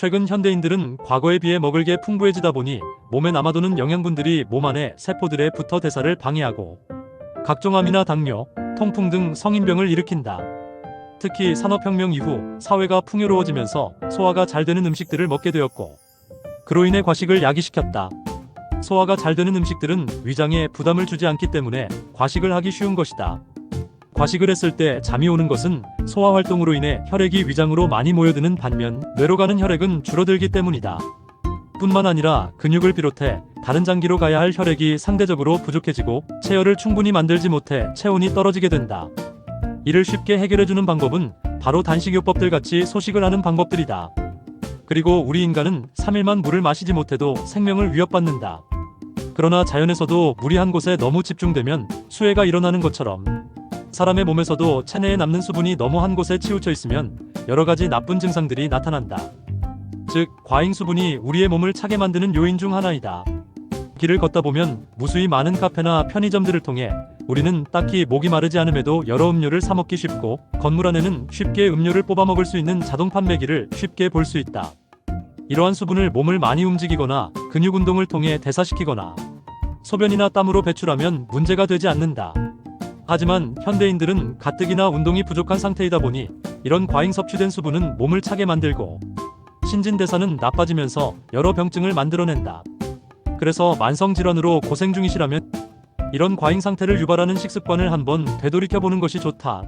최근 현대인들은 과거에 비해 먹을 게 풍부해지다 보니 몸에 남아도는 영양분들이 몸 안에 세포들의 붙어 대사를 방해하고 각종 암이나 당뇨, 통풍 등 성인병을 일으킨다. 특히 산업혁명 이후 사회가 풍요로워지면서 소화가 잘 되는 음식들을 먹게 되었고 그로 인해 과식을 야기시켰다. 소화가 잘 되는 음식들은 위장에 부담을 주지 않기 때문에 과식을 하기 쉬운 것이다. 과식을 했을 때 잠이 오는 것은 소화 활동으로 인해 혈액이 위장으로 많이 모여드는 반면 뇌로 가는 혈액은 줄어들기 때문이다. 뿐만 아니라 근육을 비롯해 다른 장기로 가야 할 혈액이 상대적으로 부족해지고 체열을 충분히 만들지 못해 체온이 떨어지게 된다. 이를 쉽게 해결해주는 방법은 바로 단식요법들 같이 소식을 하는 방법들이다. 그리고 우리 인간은 3일만 물을 마시지 못해도 생명을 위협받는다. 그러나 자연에서도 물이 한 곳에 너무 집중되면 수해가 일어나는 것처럼 사람의 몸에서도 체내에 남는 수분이 너무 한 곳에 치우쳐 있으면 여러 가지 나쁜 증상들이 나타난다. 즉, 과잉 수분이 우리의 몸을 차게 만드는 요인 중 하나이다. 길을 걷다 보면 무수히 많은 카페나 편의점들을 통해 우리는 딱히 목이 마르지 않음에도 여러 음료를 사 먹기 쉽고 건물 안에는 쉽게 음료를 뽑아 먹을 수 있는 자동 판매기를 쉽게 볼 수 있다. 이러한 수분을 몸을 많이 움직이거나 근육 운동을 통해 대사시키거나 소변이나 땀으로 배출하면 문제가 되지 않는다. 하지만 현대인들은 가뜩이나 운동이 부족한 상태이다 보니 이런 과잉 섭취된 수분은 몸을 차게 만들고 신진대사는 나빠지면서 여러 병증을 만들어낸다. 그래서 만성질환으로 고생 중이시라면 이런 과잉 상태를 유발하는 식습관을 한번 되돌이켜 보는 것이 좋다.